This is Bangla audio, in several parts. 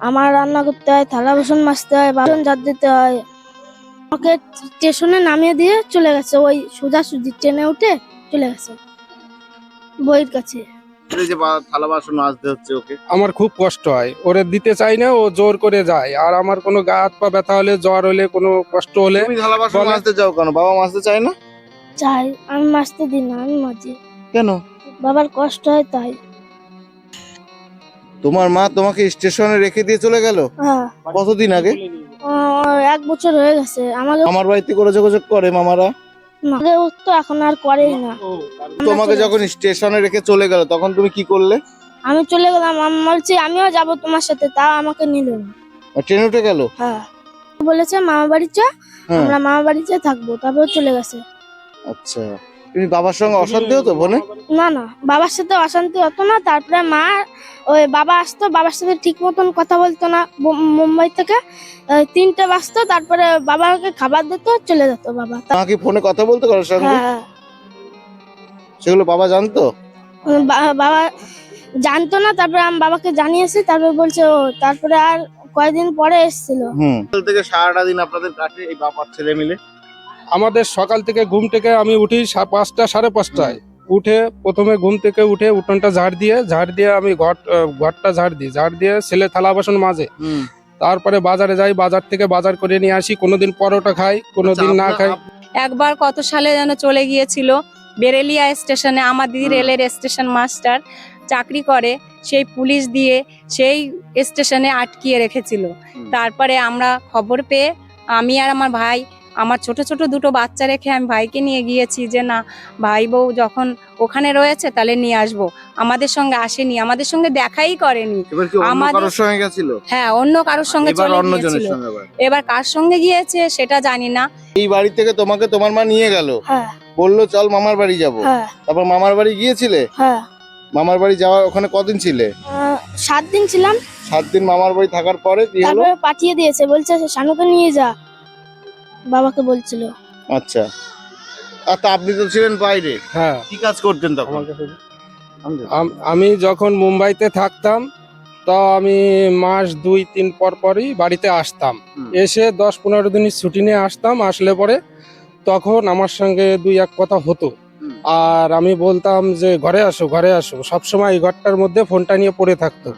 আমার রান্না করতে হয় থালা বাসন মাজতে হয় বাসন ঝাড় দিতে হয়। আমাকে স্টেশনে নামিয়ে দিয়ে চলে গেছে ওই সোজাসুজি ট্রেনে উঠে চলে গেছে বইয়ের কাছে। যে থালা বাসন মাজতে হচ্ছে ওকে। আমার খুব কষ্ট হয় ওরে দিতে চাই না ও জোর করে যায়। আর আমার কোনো গা হাত পা ব্যথা হলে জ্বর হলে কোনো কষ্ট হলে তুমি থালা বাসন মাজতে যাও কেন? বাবা মাজতে চায় না? চাই আমি মাজতে দিই না আমি মাঝি কেন? বাবার কষ্ট হয় তাই। তোমার মা তোমাকে স্টেশনে রেখে দিয়ে চলে গেল? হ্যাঁ। কতদিন আগে? এক বছর হয়ে গেছে। আমাকে আমার বাড়িতে করে যোগাযোগ করে মামারা? তো এখন আর করেই না। তোমাকে যখন স্টেশনে রেখে চলে গেল তখন তুমি কি করলে? আমি চলে গেলাম। আমি বলছি আমিও যাব তোমার সাথে তাও আমাকে নিল না। ট্রেনে উঠে গেল? হ্যাঁ। বলেছে মামা বাড়ি চ হ্যাঁ। আমরা মামা বাড়িতে থাকব। তারপর চলে গেছে। আচ্ছা। তুমি বাবার সঙ্গে অশান্তি হতো বোনে? না না বাবার সাথে অশান্তি হতো না তারপরে মা ওই বাবা আসতো বাবার সাথে ঠিক মতন কথা বলতো না মুম্বাই থেকে তিনটে বাজতো তারপরে বাবাকে খাবার দিত চলে যেত বাবা। তা- মা কি ফোনে কথা বলতে কারোর সঙ্গে? হ্যাঁ সেগুলো বাবা জানতো? বাবা জানতো না তারপরে আমি বাবাকে জানিয়েছি তারপরে বলছে ও তারপরে আর কয়েকদিন পরে এসেছিল। হুম। থেকে সারাটা দিন আপনাদের কাছে এই বাবার ছেলে মিলে। আমাদের সকাল থেকে ঘুম থেকে আমি উঠি সা- পাঁচটা সাড়ে পাঁচটায়। উঠে প্রথমে ঘুম থেকে উঠে উঠোনটা ঝাড় দিয়ে ঝাড় দিয়ে আমি ঘর ঘরটা ঝাড় দিই। ঝাড় দিয়ে ছেলে থালা বাসন মাজে। হুম। তারপরে বাজারে যাই বাজার থেকে বাজার করে নিয়ে আসি। কোনোদিন পরোটা খাই কোনোদিন না খাই। একবার কত সালে যেন চলে গিয়েছিল বেরেলিয়া স্টেশনে আমার দিদি রেলের স্টেশন মাস্টার চাকরি করে সেই পুলিশ দিয়ে সেই স্টেশনে আটকিয়ে রেখেছিল। তারপরে আমরা খবর পেয়ে আমি আর আমার ভাই আমার ছোট ছোট দুটো বাচ্চা রেখে আমি ভাইকে নিয়ে গিয়েছি যে না ভাই বউ যখন ওখানে রয়েছে তাহলে নিয়ে আসব। আমাদের সঙ্গে আসেনি আমাদের সঙ্গে দেখাই করেনি। আমাদের- সঙ্গে গেছিল? হ্যাঁ অন্য কারোর সঙ্গে এবার চলে গিয়েছিল। এবার কার সঙ্গে গিয়েছে সেটা জানি না। এই বাড়ি থেকে তোমাকে তোমার মা নিয়ে গেল? হ্যাঁ। বলল চল মামার বাড়ি যাব। হ্যাঁ। তারপর মামার বাড়ি গিয়েছিলে? হ্যাঁ। মামার বাড়ি যাওয়ার ওখানে কদিন ছিলে? সাত দিন ছিলাম। সাত দিন মামার বাড়ি থাকার পরে কি হলো? তারপরে পাঠিয়ে দিয়েছে বলছে শানুকে নিয়ে যা। বাবাকে বলছিল। আচ্ছা। আর তা আপনি তো ছিলেন বাইরে। হ্যাঁ। কি কাজ করতেন তখন? আমার কাছে আম- আমি যখন মুম্বাইতে থাকতাম তো আমি মাস দুই তিন পর পরই বাড়িতে আসতাম। হুম। এসে দশ পনেরো দিনের ছুটি নিয়ে আসতাম আসলে পরে তখন আমার সঙ্গে দুই এক কথা হতো। হুম। আর আমি বলতাম যে ঘরে আসো ঘরে আসো। সবসময় এই ঘরটার মধ্যে ফোনটা নিয়ে পড়ে থাকতো।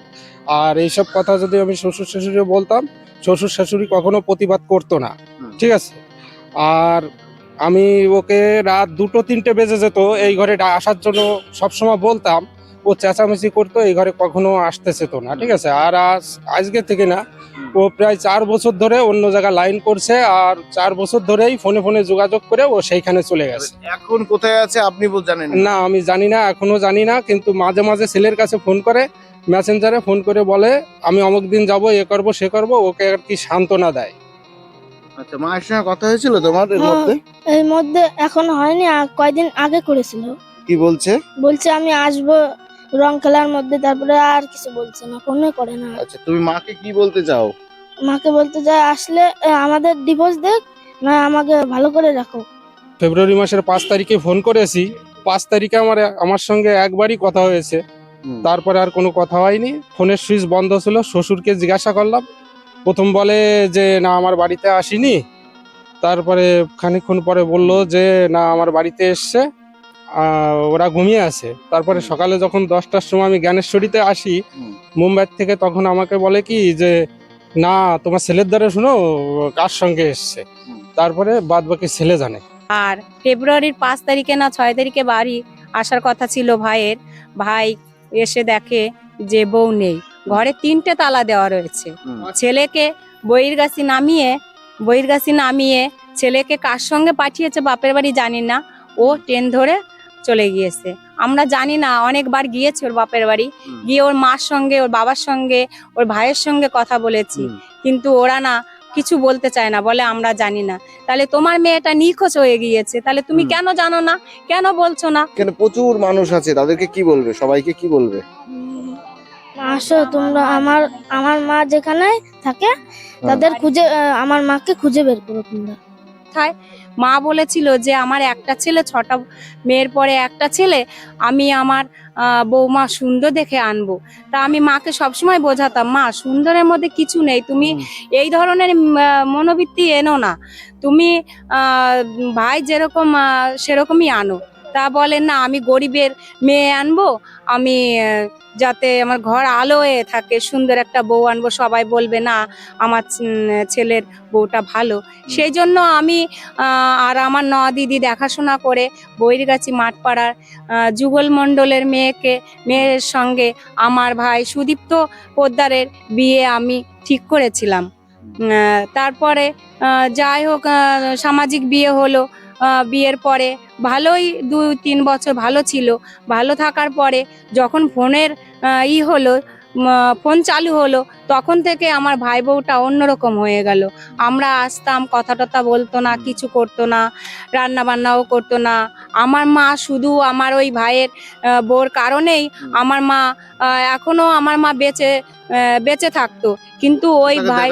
আর এইসব কথা যদি আমি শ্বশুর শাশুড়ি বলতাম শ্বশুর শাশুড়ি কখনো প্রতিবাদ করতো না। হুম। ঠিক আছে? আর আমি ওকে রাত দুটো তিনটে বেজে যেত এই ঘরে আসার জন্য সবসময় বলতাম ও চেঁচামেচি করতো এই ঘরে কখনো আসতে চেত না ঠিক আছে? আর আজ আজকে থেকে না ও প্রায় চার বছর ধরে অন্য জায়গায় লাইন করছে আর চার বছর ধরেই ফোনে ফোনে যোগাযোগ করে ও সেইখানে চলে গেছে। এখন কোথায় আছে আপনি জানেন না? না আমি জানি না এখনও জানি না কিন্তু মাঝে মাঝে ছেলের কাছে ফোন করে মেসেঞ্জারে ফোন করে বলে আমি অমুক দিন যাব এ করব সে করব ওকে আর কি সান্ত্বনা দেয়। আচ্ছা মায়ের সঙ্গে কথা হয়েছিল তোমার এর হ্যাঁ। মধ্যে? এর মধ্যে এখন হয়নি আর কয়দিন আগে করেছিল। কি বলছে? বলছে আমি আসব রং খেলার মধ্যে তারপরে আর কিছু বলছে না ফোনে করে না। আচ্ছা তুমি মাকে কি বলতে চাও? মাকে বলতে যায় আসলে আমাদের ডিভোর্স দেখ না আমাকে ভালো করে রাখো। ফেব্রুয়ারি মাসের পাঁচ তারিখে ফোন করেছি পাঁচ তারিখে আমার আমার সঙ্গে একবারই কথা হয়েছে। হুম। তারপরে আর কোনো কথা হয়নি ফোনের সুইচ বন্ধ ছিল শ্বশুরকে জিজ্ঞাসা করলাম প্রথম বলে যে না আমার বাড়িতে আসিনি। তারপরে খানিকক্ষণ পরে বলল যে না আমার বাড়িতে এসছে ওরা ঘুমিয়ে আছে। তারপরে সকালে যখন দশটার সময় আমি জ্ঞানেশ্বরীতে আসি। মুম্বাই থেকে তখন আমাকে বলে কি যে না তোমার ছেলের দ্বারা শুনো কার সঙ্গে এসছে? তারপরে বাদ বাকি ছেলে জানে। আর ফেব্রুয়ারির পাঁচ তারিখে না ছয় তারিখে বাড়ি আসার কথা ছিল ভাইয়ের। ভাই এসে দেখে যে বউ নেই। ঘরে তিনটে তালা দেওয়া রয়েছে। ছেলেকে বইয়ের গাছি নামিয়ে বইয়ের গাছি নামিয়ে ছেলেকে কার সঙ্গে পাঠিয়েছে বাপের বাড়ি জানি না। ও ট্রেন ধরে চলে গিয়েছে। আমরা জানি না অনেকবার গিয়েছি ওর বাপের বাড়ি। গিয়ে ওর মার সঙ্গে ওর বাবার সঙ্গে ওর ভাইয়ের সঙ্গে কথা বলেছি। কিন্তু ওরা না কিছু বলতে চায় না বলে আমরা জানি না। তাহলে তোমার মেয়েটা নিখোঁজ হয়ে গিয়েছে। তাহলে তুমি কেন জানো না? কেন বলছো না? কেন প্রচুর মানুষ আছে তাদেরকে কি বলবে? সবাইকে কি বলবে? আসো তোমরা আমার আমার মা যেখানে থাকে তাদের খুঁজে আমার মাকে খুঁজে বের করো তোমরা। মা বলেছিল যে আমার একটা ছেলে ছটা মেয়ের পরে একটা ছেলে আমি আমার বৌমা সুন্দর দেখে আনব। তা আমি মাকে সবসময় বোঝাতাম মা সুন্দরের মধ্যে কিছু নেই তুমি এই ধরনের মনোবৃত্তি এনো না। তুমি ভাই যেরকম সেরকমই আনো। তা বলে না আমি গরিবের মেয়ে আনব আমি যাতে আমার ঘর আলো হয়ে থাকে সুন্দর একটা বউ আনব সবাই বলবে না আমার ছেলের বউটা ভালো। সেই জন্য আমি আর আমার ন দিদি দেখাশোনা করে বৈরগাছি মাঠপাড়ার যুগল মণ্ডলের মেয়েকে মেয়ের সঙ্গে আমার ভাই সুদীপ্ত পোদ্দারের বিয়ে আমি ঠিক করেছিলাম। তারপরে যাই হোক সামাজিক বিয়ে হলো। বিয়ের পরে। ভালোই দু তিন বছর ভালো ছিল। ভালো থাকার পরে যখন ফোনের ই হলো ফোন চালু হলো তখন থেকে আমার ভাই বউটা অন্যরকম হয়ে গেল। আমরা আসতাম কথা টথা বলতো না কিছু করতো না রান্না বান্নাও করতো না। আমার মা শুধু আমার ওই ভাইয়ের বউর কারণেই আমার মা এখনও আমার মা বেঁচে বেঁচে থাকতো। কিন্তু ওই ভাই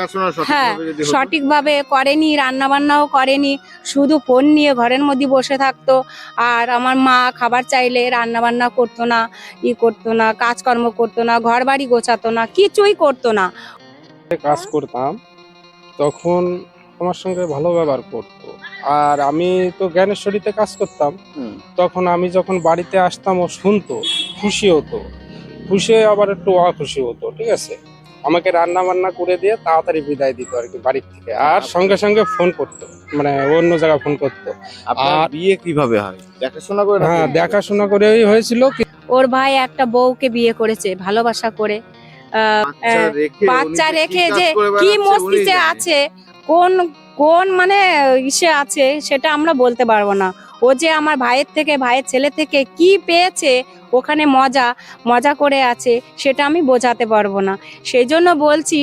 হ্যাঁ, সঠিকভাবে সঠিকভাবে করেনি রান্না বান্নাও করেনি শুধু ফোন নিয়ে ঘরের মধ্যে বসে থাকতো। আর আমার মা খাবার চাইলে রান্না বান্না করতো না ই করতো না কাজকর্ম করতো না ঘর বাড়ি গোছাতো না কিছুই করতো না। কাজ করতাম তখন আমার সঙ্গে ভালো ব্যবহার করতো। আর আমি তো জ্ঞানেশ্বরীতে কাজ করতাম। তখন আমি যখন বাড়িতে আসতাম ও শুনতো খুশি হতো। খুশি হয়ে আবার একটু অখুশি হতো ঠিক আছে? আমাকে রান্না বান্না করে দিয়ে তাড়াতাড়ি বিদায় দিত আর কি বাড়ির থেকে। আর সঙ্গে সঙ্গে ফোন করতো মানে অন্য জায়গায় ফোন করতো। আর- বিয়ে কীভাবে হয়? দেখাশোনা করে হ্যাঁ? দেখাশোনা করেই হয়েছিল ওর ভাই একটা বউকে বিয়ে করেছে ভালোবাসা করে। বাচ্চা রেখে যে কি মস্তিষ্কে আছে কোন কোন মানে ইসে আছে সেটা আমরা বলতে পারব না। ও যে আমার ভাইয়ের থেকে ভাইয়ের ছেলে থেকে কি পেয়েছে ওখানে মজা মজা করে আছে সেটা আমি বোঝাতে পারব না। সেই জন্য বলছি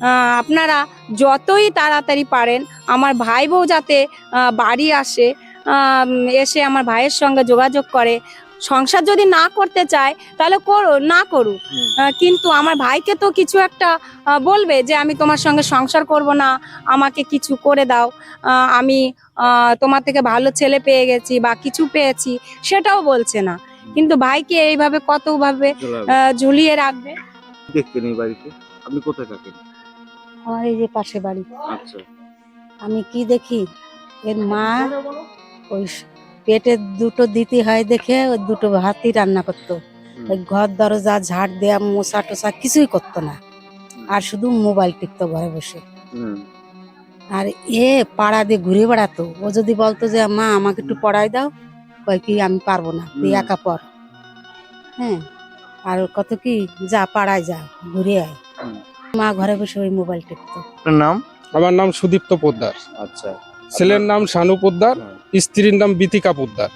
আহ, আপনারা যতই তাড়াতাড়ি পারেন আমার ভাই বউ যাতে আহ, বাড়ি আসে আহ, এসে আমার ভাইয়ের সঙ্গে যোগাযোগ করে সংসার যদি না করতে চায় তাহলে করো না করুক। কিন্তু আমার ভাইকে তো কিছু একটা বলবে যে আমি তোমার সঙ্গে সংসার করব না আমাকে কিছু করে দাও। আহ, আমি আহ, তোমার থেকে ভালো ছেলে পেয়ে গেছি বা কিছু পেয়েছি। সেটাও বলছে না। কিন্তু ভাইকে এইভাবে কতভাবে ঝুলিয়ে রাখবে? দেখতেন এই বাড়িতে। আপনি কোথায় থাকেন? আমার এই যে পাশে বাড়ি। আচ্ছা। আমি কি দেখি? এর মা ওই পেটে দুটো দিতে হয় দেখে ওই দুটো ভাতই রান্না করতো। ওই ঘর দরজা ঝাড় দেয়া মশা টসা কিছুই করতো না। আর শুধু মোবাইল টিপতো ঘরে বসে। হুম। আর এ পাড়া দিয়ে ঘুরে বেড়াতো। ও যদি বলতো যে মা আমাকে একটু পড়াই দাও। কয় কি আমি পারব না। তুই একা পর হ্যাঁ। আর কত কি যা পাড়ায় যা ঘুরে আয়। মা ঘরে বসে ওই মোবাইল টিপতো। নাম? আমার নাম সুদীপ্ত পোদ্দার। আচ্ছা। ছেলের নাম শানু পোদ্দার। স্ত্রীর নাম বিতিকা পোদ্দার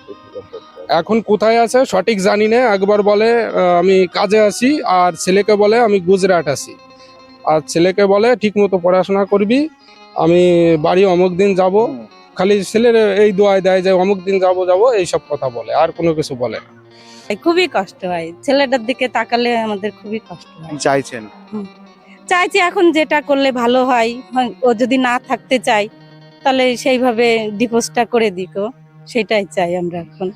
এখন কোথায় আছে? সঠিক জানি না। একবার বলে আমি কাজে আছি আর ছেলেকে বলে আমি গুজরাট আছি। আর ছেলেকে বলে ঠিক মতো পড়াশোনা করবি। আমি বাড়ি অমুক দিন যাব। খালি ছেলের এই দোয়াই দেয় যে অমুক দিন যাব যাব এই সব কথা বলে। আর কোনো কিছু বলে না। খুবই কষ্ট হয়। ছেলেটার দিকে তাকালে আমাদের খুবই কষ্ট হয়। চাইছেন। চাইছি এখন যেটা করলে ভালো হয়। হয়, ও যদি না থাকতে চাই তাহলে সেইভাবে ডিভোর্সটা করে দিকো সেটাই চাই আমরা এখন।